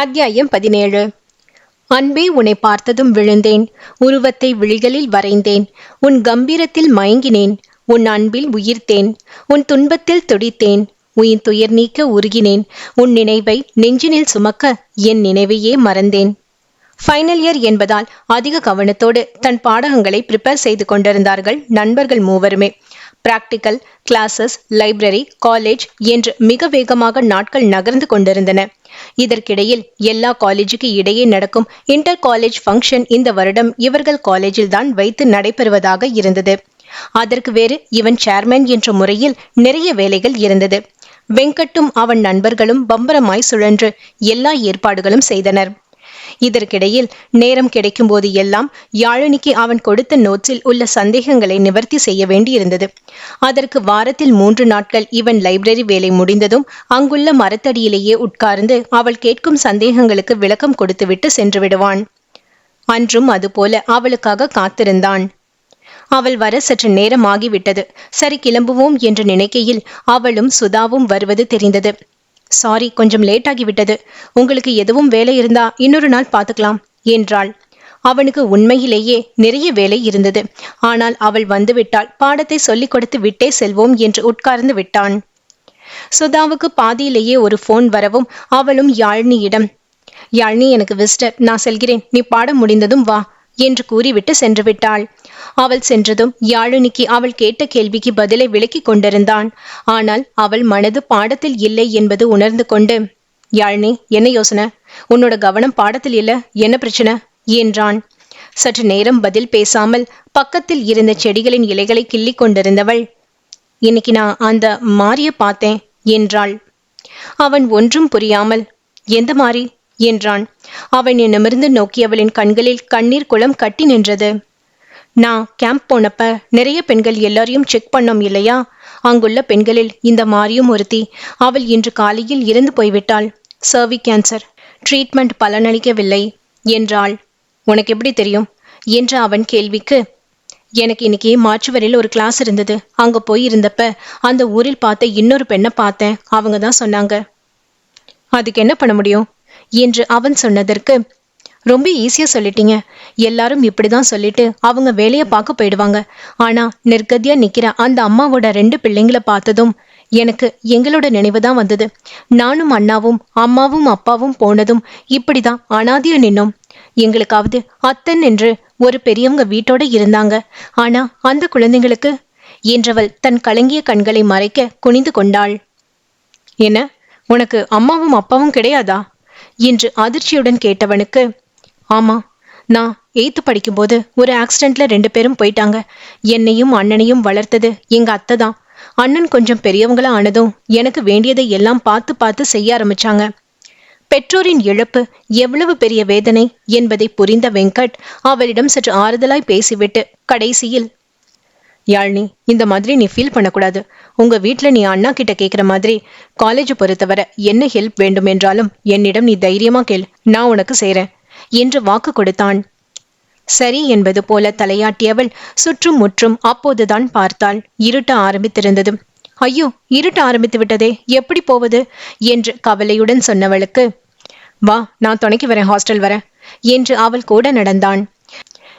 அத்தியாயம் பதினேழு. அன்பே உன்னை பார்த்ததும் விழுந்தேன். உருவத்தை விழிகளில் வரைந்தேன். உன் கம்பீரத்தில் மயங்கினேன். உன் அன்பில் உயிர்த்தேன். உன் துன்பத்தில் துடித்தேன். உன் துயர் நீக்க உருகினேன். உன் நினைவை நெஞ்சினில் சுமக்க என் நினைவையே மறந்தேன். ஃபைனல் இயர் என்பதால் அதிக கவனத்தோடு தன் பாடகங்களை ப்ரிப்பேர் செய்து கொண்டிருந்தார்கள் நண்பர்கள் மூவருமே. பிராக்டிக்கல் கிளாஸஸ் லைப்ரரி காலேஜ் என்று மிக வேகமாக நாட்கள் நகர்ந்து கொண்டிருந்தன. இதற்கிடையில் எல்லா காலேஜுக்கு இடையே நடக்கும் இன்டர் காலேஜ் ஃபங்க்ஷன் இந்த வருடம் இவர்கள் காலேஜில் தான் வைத்து நடைபெறுவதாக இருந்தது. அதற்கு வேறு இவன் சேர்மேன் என்ற முறையில் நிறைய வேலைகள் இருந்தது. வெங்கட்டும் அவன் நண்பர்களும் பம்பரமாய் சுழன்று எல்லா ஏற்பாடுகளும் செய்தனர். இதற்கிடையில் நேரம் கிடைக்கும் போது எல்லாம் யாழினிக்கு அவன் கொடுத்த நோட்ஸில் உள்ள சந்தேகங்களை நிவர்த்தி செய்ய வேண்டியிருந்தது. அதற்கு வாரத்தில் மூன்று நாட்கள் இவன் லைப்ரரி வேலை முடிந்ததும் அங்குள்ள மரத்தடியிலேயே உட்கார்ந்து அவள் கேட்கும் சந்தேகங்களுக்கு விளக்கம் கொடுத்துவிட்டு சென்று விடுவான். அன்றும் அதுபோல அவளுக்காக காத்திருந்தான். அவள் வர சற்று நேரம் ஆகிவிட்டது சரி கிளம்புவோம் என்று நினைக்கையில் அவளும் சுதாவும் வருவது தெரிந்தது. சாரி கொஞ்சம் லேட் ஆகிவிட்டது. உங்களுக்கு எதுவும் வேலை இருந்தா இன்னொரு நாள் பார்த்துக்கலாம் என்றாள். அவனுக்கு உண்மையிலேயே நிறைய வேலை இருந்தது. ஆனால் அவள் வந்துவிட்டால் பாடத்தை சொல்லிக் கொடுத்து விட்டே செல்வோம் என்று உட்கார்ந்து விட்டான். சுதாவுக்கு பாதியிலேயே ஒரு போன் வரவும் அவளும் யாழ்னியிடம் யாழ்னி எனக்கு விசிட்டர் நான் செல்கிறேன். நீ பாடம் முடிந்ததும் வா என்று கூறிவிட்டு சென்று விட்டாள் அவள் சென்றதும் யாழினிக்கு அவள் கேட்ட கேள்விக்கு பதிலை விளக்கிக் கொண்டிருந்தான். ஆனால் அவள் மனது பாடத்தில் இல்லை என்பது உணர்ந்து கொண்டு யாழினி என்ன யோசனை? உன்னோட கவனம் பாடத்தில் இல்ல என்ன பிரச்சனை? என்றான். சற்று நேரம் பதில் பேசாமல் பக்கத்தில் இருந்த செடிகளின் இலைகளை கிள்ளிக் கொண்டிருந்தவள் இன்னைக்கு நான் அந்த மாரிய பார்த்தேன் என்றாள். அவன் ஒன்றும் புரியாமல் எந்த மாறி என்றான். அவன் என்னமிருந்து நோக்கியவளின் கண்களில் கண்ணீர் குளம் கட்டி நின்றது. நான் கேம்ப் போனப்ப நிறைய பெண்கள் எல்லாரையும் செக் பண்ணோம் இல்லையா? அங்குள்ள பெண்களில் இந்த மாரியும் ஒருத்தி. அவள் இன்று காலையில் இறந்து போய்விட்டாள். சர்வி கேன்சர் ட்ரீட்மெண்ட் பலனளிக்கவில்லை என்றாள். உனக்கு எப்படி தெரியும்? என்ற அவன் கேள்விக்கு. எனக்கு இன்னைக்கு மாற்றுவரையில் ஒரு கிளாஸ் இருந்தது. அங்க போய் இருந்தப்ப அந்த ஊரில் பார்த்த இன்னொரு பெண்ணை பார்த்தேன். அவங்க தான் சொன்னாங்க. அதுக்கு என்ன பண்ண முடியும்? என்று அவன் சொன்னதற்கு ரொம்ப ஈஸியாக சொல்லிட்டீங்க. எல்லாரும் இப்படிதான் சொல்லிட்டு அவங்க வேலையை பார்க்க போயிடுவாங்க. ஆனா நிர்கதியாக நிக்கிற அந்த அம்மாவோட ரெண்டு பிள்ளைங்களை பார்த்ததும் எனக்கு எங்களோட நினைவு தான் வந்தது. நானும் அண்ணாவும் அம்மாவும் அப்பாவும் போனதும் இப்படிதான் அனாதியா நின்னோம். எங்களுக்காவது அத்தன் என்று ஒரு பெரியவங்க வீட்டோட இருந்தாங்க. ஆனா அந்த குழந்தைங்களுக்கு என்றவள் தன் கலங்கிய கண்களை மறைக்க குனிந்து கொண்டாள். என்ன? உனக்கு அம்மாவும் அப்பாவும் கிடையாதா? என்று அதிர்ச்சியுடன் கேட்டவனுக்கு ஆமா நான் எய்த்து படிக்கும்போது ஒரு ஆக்சிடென்ட்ல ரெண்டு பேரும் போயிட்டாங்க. என்னையும் அண்ணனையும் வளர்த்தது எங்க அத்தை தான். அண்ணன் கொஞ்சம் பெரியவங்களா ஆனதும் எனக்கு வேண்டியதை எல்லாம் பார்த்து பார்த்து செய்ய ஆரம்பிச்சாங்க. பெற்றோரின் இழப்பு எவ்வளவு பெரிய வேதனை என்பதை புரிந்த வெங்கட் அவளிடம் சற்று ஆறுதலாய் பேசிவிட்டு கடைசியில் யாழ்னி இந்த மாதிரி நீ ஃபீல் பண்ணக்கூடாது. உங்க வீட்ல நீ அண்ணா கிட்ட கேக்குற மாதிரி காலேஜ் பொறுத்தவரை என்ன ஹெல்ப் வேண்டும் என்றாலும் என்னிடம் நீ தைரியமா கேள். நான் உனக்கு செய்றேன். என்று வாக்கு கொடுத்தான். சரி என்பது போல தலையாட்டியவள் சுற்றும் முற்றும் அப்போதுதான் பார்த்தாள். இருட்ட ஆரம்பித்திருந்தது. ஐயோ இருட்ட ஆரம்பித்து விட்டதே எப்படி போவது? என்று கவலையுடன் சொன்னவளுக்கு வா நான் துணைக்கு வரேன் ஹாஸ்டல் வரேன் என்று அவள் கூட நடந்தான்.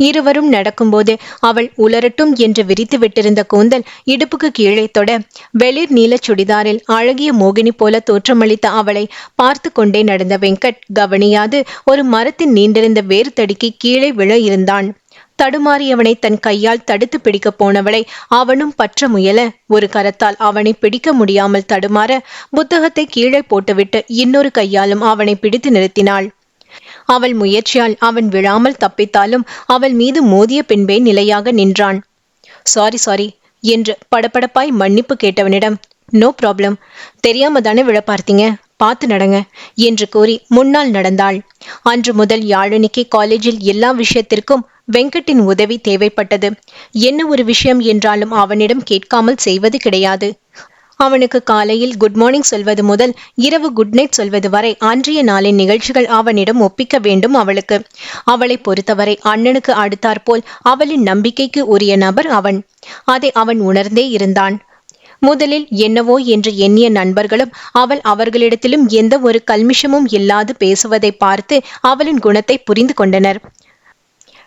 இருவரும் நடக்கும்போது அவள் உலரட்டும் என்று விரித்து விட்டிருந்த கூந்தல் இடுப்புக்கு கீழே தொட வெளிர் நீல சுடிதாரில் அழகிய மோகினி போல தோற்றமளித்த அவளை பார்த்து கொண்டே நடந்த வெங்கட் கவனியாது ஒரு மரத்தின் நீண்டிருந்த வேறு தடுக்கி கீழே விழ இருந்தான். தடுமாறியவனை தன் கையால் தடுத்து பிடிக்கப் போனவளை அவனும் பற்ற முயல ஒரு கரத்தால் அவனை பிடிக்க முடியாமல் தடுமாற புத்தகத்தை கீழே போட்டுவிட்டு இன்னொரு கையாலும் அவனை பிடித்து நிறுத்தினாள். அவள் முயற்சியால் அவன் விழாமல் தப்பித்தாலும் அவள் மீது மோதிய பின்பே நிலையாக நின்றான். சாரி சாரி என்று படபடப்பாய் மன்னிப்பு கேட்டவனிடம் நோ ப்ராப்ளம் தெரியாம தானே விழ பார்த்தீங்க? பார்த்து நடங்க என்று கூறி முன்னால் நடந்தாள். அன்று முதல் யாழினிக்கு காலேஜில் எல்லா விஷயத்திற்கும் வெங்கட்டின் உதவி தேவைப்பட்டது. என்ன ஒரு விஷயம் என்றாலும் அவனிடம் கேட்காமல் செய்வது கிடையாது. அவனுக்கு காலையில் குட் மார்னிங் சொல்வது முதல் இரவு குட் நைட் சொல்வது வரை அன்றைய நாளின் நிகழ்ச்சிகள் அவனிடம் ஒப்பிக்க வேண்டும் அவளுக்கு. அவளை பொறுத்தவரை அண்ணனுக்கு அடுத்தாற்போல் அவளின் நம்பிக்கைக்கு உரிய நபர் அவன். அதை அவன் உணர்ந்தே இருந்தான். முதலில் என்னவோ என்று எண்ணிய நண்பர்களும் அவள் அவர்களிடத்திலும் எந்த ஒரு கல்மிஷமும் இல்லாது பேசுவதை பார்த்து அவளின் குணத்தை புரிந்து கொண்டனர்.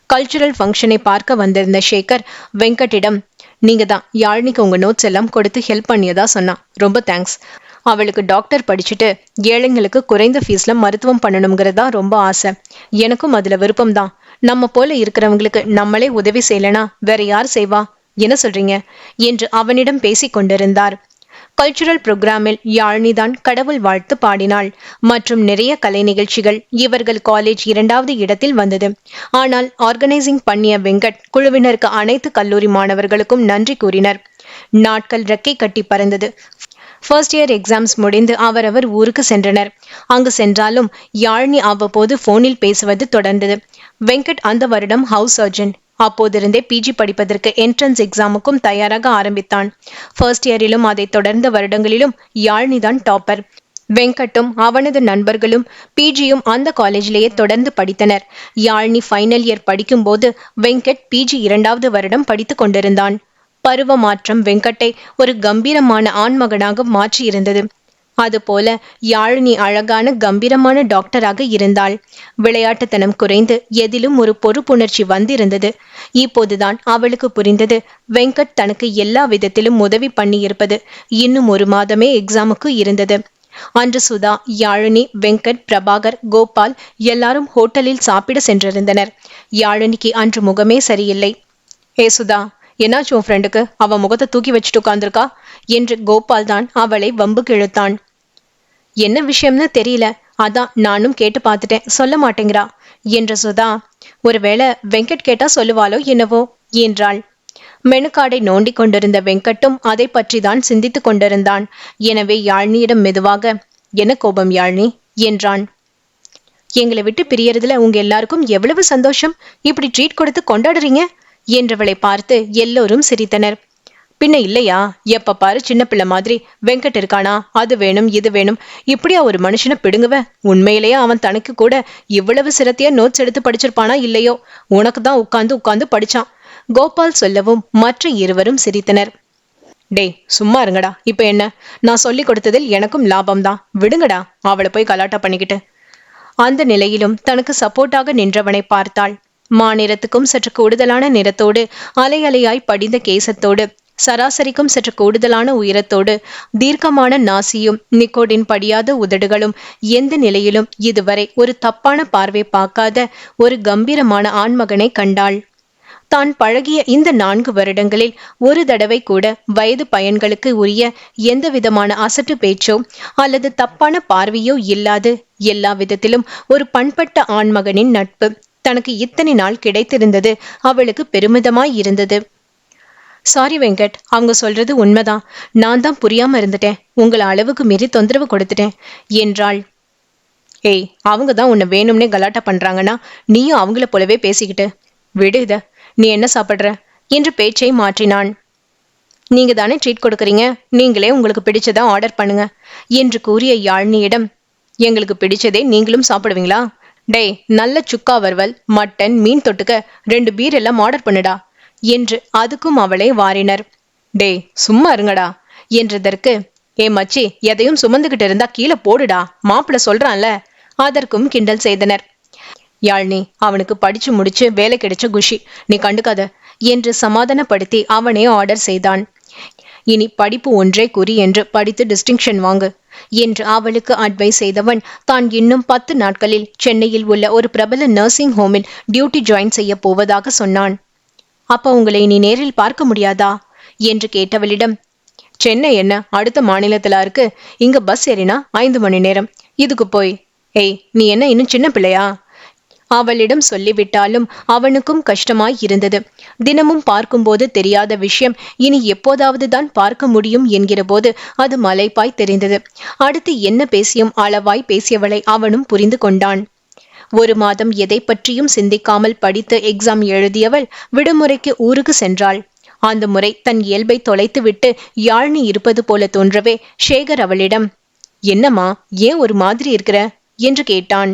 கல்ச்சுரல் ஃபங்க்ஷனை பார்க்க வந்திருந்த சேகர் வெங்கட்டிடம் நீங்க தான் யாழ்னிக்கு உங்க நோட்ஸ் எல்லாம் கொடுத்து ஹெல்ப் பண்ணியதா சொன்னான். ரொம்ப தேங்க்ஸ் அவளுக்கு டாக்டர் படிச்சுட்டு ஏழைங்களுக்கு குறைந்த ஃபீஸ்ல மருத்துவம் பண்ணணுங்கிறதா ரொம்ப ஆசை. எனக்கும் அதுல விருப்பம் தான் நம்ம போல இருக்கிறவங்களுக்கு நம்மளே உதவி செய்யலனா வேற யார் செய்வா? என்ன சொல்றீங்க? என்று அவனிடம் பேசிக் கொண்டிருந்தார் கல்ச்சுரல் புரோகிராமில் யாழ்னிதான் கடவுள் வாழ்த்து பாடினாள் மற்றும் நிறைய கலை நிகழ்ச்சிகள் இவர்கள் காலேஜ் இரண்டாவது இடத்தில் வந்தது ஆனால் ஆர்கனைசிங் பண்ணிய வெங்கட் குழுவினருக்கு அனைத்து கல்லூரி மாணவர்களுக்கும் நன்றி கூறினர் நாட்கள் ரெக்கை கட்டி பறந்தது ஃபர்ஸ்ட் இயர் எக்ஸாம்ஸ் முடிந்து அவரவர் ஊருக்கு சென்றனர் அங்கு சென்றாலும் யாழ்னி அவ்வப்போது போனில் பேசுவது தொடர்ந்தது வெங்கட் அந்த வருடம் ஹவுஸ் சர்ஜன் அப்போதிருந்தே பிஜி படிப்பதற்கு என்ட்ரன்ஸ் எக்ஸாமுக்கும் தயாராக ஆரம்பித்தான். ஃபர்ஸ்ட் இயரிலும் அதைத் தொடர்ந்த வருடங்களிலும் யாழ்னிதான் டாப்பர் வெங்கட்டும் அவனது நண்பர்களும் பிஜியும் அந்த காலேஜிலேயே தொடர்ந்து படித்தனர். யாழ்னி ஃபைனல் இயர் படிக்கும்போது வெங்கட் பிஜி இரண்டாவது வருடம் படித்துக் கொண்டிருந்தான். பருவ மாற்றம் வெங்கட்டை ஒரு கம்பீரமான ஆண்மகனாக மாற்றியிருந்தது. அதுபோல யாழினி அழகான கம்பீரமான டாக்டராக இருந்தாள். விளையாட்டுத்தனம் குறைந்து எதிலும் ஒரு பொறுப்புணர்ச்சி வந்திருந்தது. இப்போதுதான் அவளுக்கு புரிந்தது. வெங்கட் தனக்கு எல்லா விதத்திலும் உதவி பண்ணியிருப்பது இன்னும் ஒரு மாதமே எக்ஸாமுக்கு இருந்தது. அன்று சுதா யாழினி வெங்கட் பிரபாகர் கோபால் எல்லாரும் ஹோட்டலில் சாப்பிட சென்றிருந்தனர். யாழினிக்கு அன்று முகமே சரியில்லை. ஏ சுதா என்னாச்சு உன் ஃப்ரெண்டுக்கு அவ முகத்தை தூக்கி வச்சுட்டு உட்காந்துருக்கா என்று கோபால் தான் அவளை வம்புக்கு இழுத்தான். என்ன விஷயம்னு தெரியல. அதான் நானும் கேட்டு பார்த்துட்டேன். சொல்ல மாட்டேங்கிறா என்ற சுதா. ஒருவேளை வெங்கட் கேட்டா சொல்லுவாளோ என்னவோ? என்றாள். மெனுக்காடை நோண்டி கொண்டிருந்த வெங்கட்டும் அதை பற்றி தான் சிந்தித்துக் கொண்டிருந்தான். எனவே யாழ்னியிடம் மெதுவாக என்ன கோபம் யாழ்னி? என்றான். எங்களை விட்டு பிரியறதுல உங்க எல்லாருக்கும் எவ்வளவு சந்தோஷம்? இப்படி ட்ரீட் கொடுத்து கொண்டாடுறீங்க? என்றவளை பார்த்து எல்லோரும் சிரித்தனர். பின்ன இல்லையா? எப்ப பாரு சின்ன பிள்ளை மாதிரி. வெங்கட் இருக்கானா அது வேணும் இது வேணும். இப்படியா ஒரு மனுஷனை பிடுங்குவ? உண்மையிலேயே அவன் தனக்கு கூட இவ்வளவு சிரத்தையா நோட்ஸ் எடுத்து படிச்சிருப்பானா இல்லையோ? உனக்கு தான் உட்கார்ந்து உட்கார்ந்து படிச்சான். கோபால் சொல்லவும் மற்ற இருவரும் சிரித்தனர். டேய் சும்மா இருங்கடா. இப்ப என்ன? நான் சொல்லி கொடுத்ததில் எனக்கும் லாபம் தான் விடுங்கடா அவளை போய் கலாட்டா பண்ணிக்கிட்டு. அந்த நிலையிலும் தனக்கு சப்போர்ட்டாக நின்றவனை பார்த்தாள். மாநிறத்துக்கும் சற்று கூடுதலான நிறத்தோடு அலை அலையாய் படிந்த கேசத்தோடு சராசரிக்கும் சற்று கூடுதலான உயரத்தோடு தீர்க்கமான நாசியும் நிக்கோடின் படியாத உதடுகளும் எந்த நிலையிலும் இதுவரை ஒரு தப்பான பார்வை பார்க்காத ஒரு கம்பீரமான ஆண்மகனை கண்டாள். தான் பழகிய இந்த நான்கு வருடங்களில் ஒரு தடவை கூட வயது பயன்களுக்கு உரிய எந்த விதமான அசட்டு பேச்சோ அல்லது தப்பான பார்வையோ இல்லாது எல்லா விதத்திலும் ஒரு பண்பட்ட ஆண்மகனின் நட்பு தனக்கு இத்தனை நாள் கிடைத்திருந்தது அவளுக்கு பெருமிதமாய் இருந்தது. சாரி வெங்கட். அவங்க சொல்றது உண்மைதான். நான் தான் புரியாம இருந்துட்டேன். உங்களை அளவுக்கு மீறி தொந்தரவு கொடுத்துட்டேன். என்றாள். ஏய் அவங்க தான் உன்னை வேணும்னே கலாட்டா பண்றாங்கன்னா நீயும் அவங்கள போலவே பேசிக்கிட்டு. விடு இத. நீ என்ன சாப்பிட்ற? என்று பேச்சை மாற்றினான். நீங்க தானே ட்ரீட் கொடுக்குறீங்க? நீங்களே உங்களுக்கு பிடிச்சதா ஆர்டர் பண்ணுங்க. என்று கூறிய யாழ்னியிடம் எங்களுக்கு பிடிச்சதே நீங்களும் சாப்பிடுவீங்களா? டேய் நல்ல சுக்கா வறுவல் மட்டன் மீன் தொட்டுக்க ரெண்டு பீர் எல்லாம் ஆர்டர் பண்ணுடா என்று அதுக்கும் அவளை வாரினர். டேய் சும்மா இருங்கடா என்றதற்கு ஏ மச்சி எதையும் சுமந்துகிட்டு இருந்தா கீழே போடுடா மாப்பிள்ள சொல்றான்ல அதற்கும் கிண்டல் செய்தனர். யாழ்னி அவனுக்கு படிச்சு முடிச்சு வேலை கிடைச்ச குஷி நீ கண்டுக்காத என்று சமாதானப்படுத்தி அவனே ஆர்டர் செய்தான். இனி படிப்பு ஒன்றே குறி என்று படித்து டிஸ்டிங்ஷன் வாங்கு. என்று அவளுக்கு அட்வைஸ் செய்தவன் தான் இன்னும் பத்து நாட்களில் சென்னையில் உள்ள ஒரு பிரபல நர்சிங் ஹோமில் டியூட்டி ஜாயின் செய்ய போவதாக சொன்னான். அப்ப உங்களை நீ நேரில் பார்க்க முடியாதா? என்று கேட்டவளிடம் சென்னை என்ன? அடுத்த மாநிலத்திலா இருக்கு. இங்க பஸ் ஏறினா ஐந்து மணி நேரம். இதுக்கு போய் ஏய் நீ என்ன இன்னும் சின்ன பிள்ளையா? அவளிடம் சொல்லிவிட்டாலும் அவனுக்கும் கஷ்டமாய் இருந்தது தினமும் பார்க்கும்போது தெரியாத விஷயம் இனி எப்போதாவது தான் பார்க்க முடியும் என்கிற போது அது மலைப்பாய் தெரிந்தது. அடுத்து என்ன பேசியும் அளவாய் பேசியவளை அவனும் புரிந்து கொண்டான். ஒரு மாதம் எதை பற்றியும் சிந்திக்காமல் படித்து எக்ஸாம் எழுதியவள் விடுமுறைக்கு ஊருக்கு சென்றாள். அந்த முறை தன் இயல்பை தொலைத்துவிட்டு யாழ்னி இருப்பது போல தோன்றவே சேகர் அவளிடம் என்னம்மா ஏன் ஒரு மாதிரி இருக்கிற? என்று கேட்டான்.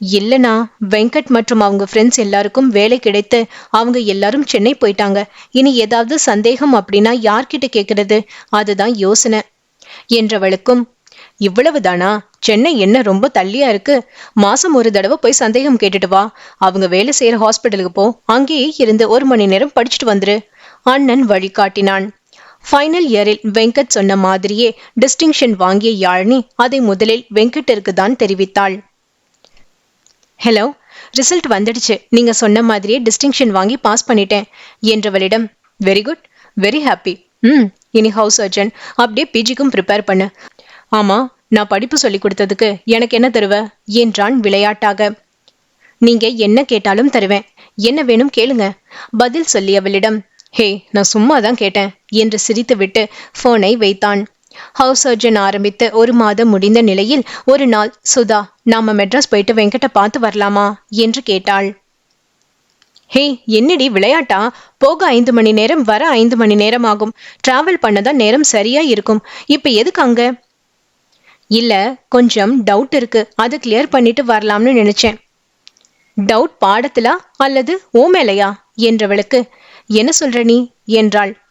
இல்லனா வெங்கட் மற்றும் அவங்க ஃப்ரெண்ட்ஸ் எல்லாருக்கும் வேலை கிடைத்து அவங்க எல்லாரும் சென்னை போயிட்டாங்க. இனி ஏதாவது சந்தேகம் அப்படின்னா யார்கிட்ட கேட்கறது அதுதான் யோசனை. என்றவளுக்கும் இவ்வளவுதானா? சென்னை என்ன ரொம்ப தள்ளியா இருக்கு? மாசம் ஒரு தடவை போய் சந்தேகம் கேட்டுட்டு வா. அவங்க வேலை செய்யற ஹாஸ்பிட்டலுக்கு போ. அங்கேயே இருந்து ஒரு மணி நேரம் படிச்சுட்டு வந்துரு. அண்ணன் வழிகாட்டினான். ஃபைனல் இயரில் வெங்கட் சொன்ன மாதிரியே டிஸ்டிங்ஷன் வாங்கிய யாழினி அதை முதலில் வெங்கட்டிற்கு தான் தெரிவித்தாள். ஹலோ ரிசல்ட் வந்துடுச்சு. நீங்க சொன்ன மாதிரியே டிஸ்டிங்ஷன் வாங்கி பாஸ் பண்ணிட்டேன் என்றவளிடம் வெரி குட் வெரி ஹாப்பி ம் இனி ஹவுஸ் சர்ஜன் அப்படியே பிஜிக்கும் ப்ரிப்பேர் பண்ணு. ஆமா நான் படிப்பு சொல்லி கொடுத்ததுக்கு எனக்கு என்ன தருவ? என்றான் விளையாட்டாக. நீங்க என்ன கேட்டாலும் தருவேன். என்ன வேணும் கேளுங்க. பதில் சொல்லியவளிடம் ஹே நான் சும்மா தான் கேட்டேன் என்று சிரித்துவிட்டு போனை வைத்தான். ஹவுஸ் சர்ஜன் ஆரம்பித்து ஒரு மாதம் முடிந்த நிலையில் ஒரு நாள் சுதா நாம மெட்ராஸ் போயிட்டு வெங்கட்ட பார்த்து வரலாமா? என்று கேட்டாள். ஹே என்னடி விளையாட்டா? போக ஐந்து மணி நேரம் வர ஐந்து மணி நேரம் ஆகும். டிராவல் பண்ணதான் நேரம் சரியா இருக்கும். இப்ப எதுக்கு அங்க? இல்ல கொஞ்சம் டவுட் இருக்கு. அதை கிளியர் பண்ணிட்டு வரலாம்னு நினைச்சேன். டவுட் பாடத்திலா? அல்லது ஓ மேலையா? என்றவளுக்கு என்ன சொல்ற நீ? என்றாள்.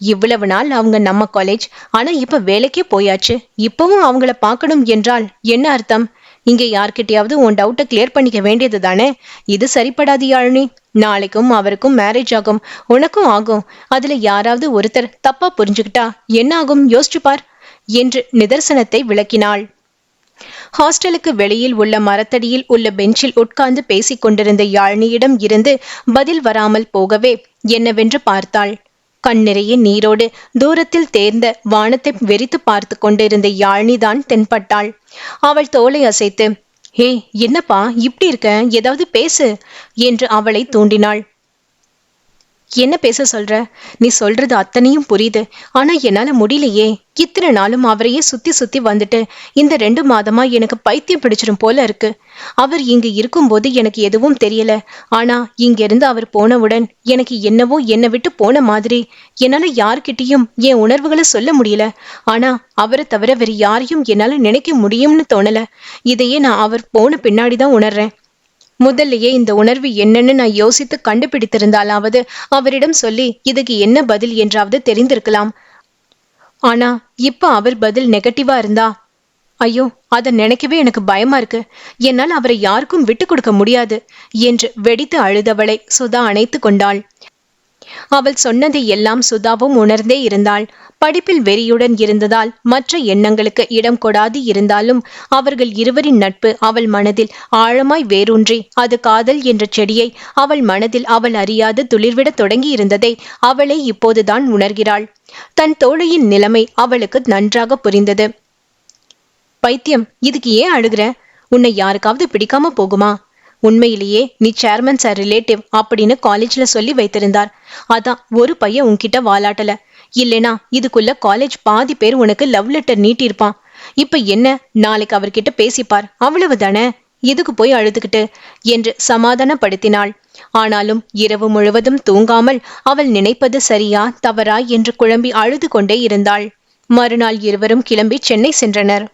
இவ்வளவு நாள் அவங்க நம்ம காலேஜ் ஆனா இப்ப வேலைக்கே போயாச்சு. இப்பவும் அவங்கள பார்க்கணும் என்றால் என்ன அர்த்தம்? இங்க யார்கிட்டயாவது உன் டவுட்டை கிளியர் பண்ணிக்க வேண்டியது தானே? இது சரிப்படாது யாழினி நாளைக்கும் அவருக்கும் மேரேஜ் ஆகும். உனக்கும் ஆகும். அதுல யாராவது ஒருத்தர் தப்பா புரிஞ்சுக்கிட்டா என்ன ஆகும்? யோசிச்சு பார். என்று நிதர்சனத்தை விளக்கினாள். ஹாஸ்டலுக்கு வெளியில் உள்ள மரத்தடியில் உள்ள பெஞ்சில் உட்கார்ந்து பேசிக் கொண்டிருந்த யாழ்னியிடம் இருந்து பதில் வராமல் போகவே என்னவென்று பார்த்தாள். கண்ணிறைய நீரோடு தூரத்தில் தேர்ந்த வானத்தை வெறித்து பார்த்து கொண்டிருந்த யாழினிதான் தென்பட்டாள். அவள் தோலை அசைத்து ஹே என்னப்பா இப்படி இருக்க? ஏதாவது பேசு என்று அவளை தூண்டினாள். என்ன பேச சொல்ற? நீ சொல்றது அத்தனையும் புரியுது. ஆனா என்னால முடியலையே. இத்தனை நாளும் அவரையே சுத்தி சுத்தி வந்துட்டு இந்த ரெண்டு மாதமா எனக்கு பைத்தியம் பிடிச்சிடும் போல இருக்கு. அவர் இங்கு இருக்கும்போது எனக்கு எதுவும் தெரியல. ஆனா இங்கிருந்து அவர் போனவுடன் எனக்கு என்னவோ என்னை விட்டு போன மாதிரி. என்னால யார்கிட்டயும் என் உணர்வுகளை சொல்ல முடியல. ஆனா அவரை தவிர வேற யாரையும் என்னால நினைக்க முடியும்னு தோணல. இதையே நான் அவர் போன பின்னாடிதான் உணர்றேன். முதல்லயே இந்த உணர்வு என்னன்னு நான் யோசித்து கண்டுபிடித்திருந்தாலாவது அவரிடம் சொல்லி இதுக்கு என்ன பதில் என்றாவது தெரிந்திருக்கலாம். ஆனா இப்ப அவர் பதில் நெகட்டிவா இருந்தா? ஐயோ அதை நினைக்கவே எனக்கு பயமா இருக்கு. என்னால் அவரை யாருக்கும் விட்டு கொடுக்க முடியாது என்று வெடித்து அழுதவளை சுதா அணைத்து கொண்டாள். அவள் சொன்னதை எல்லாம் சுதாவும் உணர்ந்தே இருந்தாள். படிப்பில் வெறியுடன் இருந்ததால் மற்ற எண்ணங்களுக்கு இடம் கொடாது இருந்தாலும் அவர்கள் இருவரின் நட்பு அவள் மனதில் ஆழமாய் வேரூன்றி அது காதல் என்ற செடியை அவள் மனதில் அவள் அறியாது துளிர்விடத் தொடங்கி இருந்ததை அவளே இப்போதுதான் உணர்கிறாள். தன் தோழியின் நிலைமை அவளுக்கு நன்றாக புரிந்தது. பைத்தியம் இதுக்கு ஏன் அழுகிற? உன்னை யாருக்காவது பிடிக்காம போகுமா? உண்மையிலேயே நீ சேர்மன் சார் ரிலேட்டிவ் அப்படின்னு காலேஜ்ல சொல்லி வைத்திருந்தார். அதான் ஒரு பையன் உன்கிட்ட வாலாட்டல. இல்லைனா இதுக்குள்ள காலேஜ் பாதி பேர் உனக்கு லவ் லெட்டர் நீட்டியிருப்பான் இப்ப என்ன? நாளைக்கு அவர்கிட்ட பேசிப்பார். அவ்வளவுதானே இதுக்கு போய் அழுதுகிட்டு? என்று சமாதானப்படுத்தினாள். ஆனாலும் இரவு முழுவதும் தூங்காமல் அவள் நினைப்பது சரியா தவறா என்று குழம்பி அழுது கொண்டே இருந்தாள். மறுநாள் இருவரும் கிளம்பி சென்னை சென்றனர்.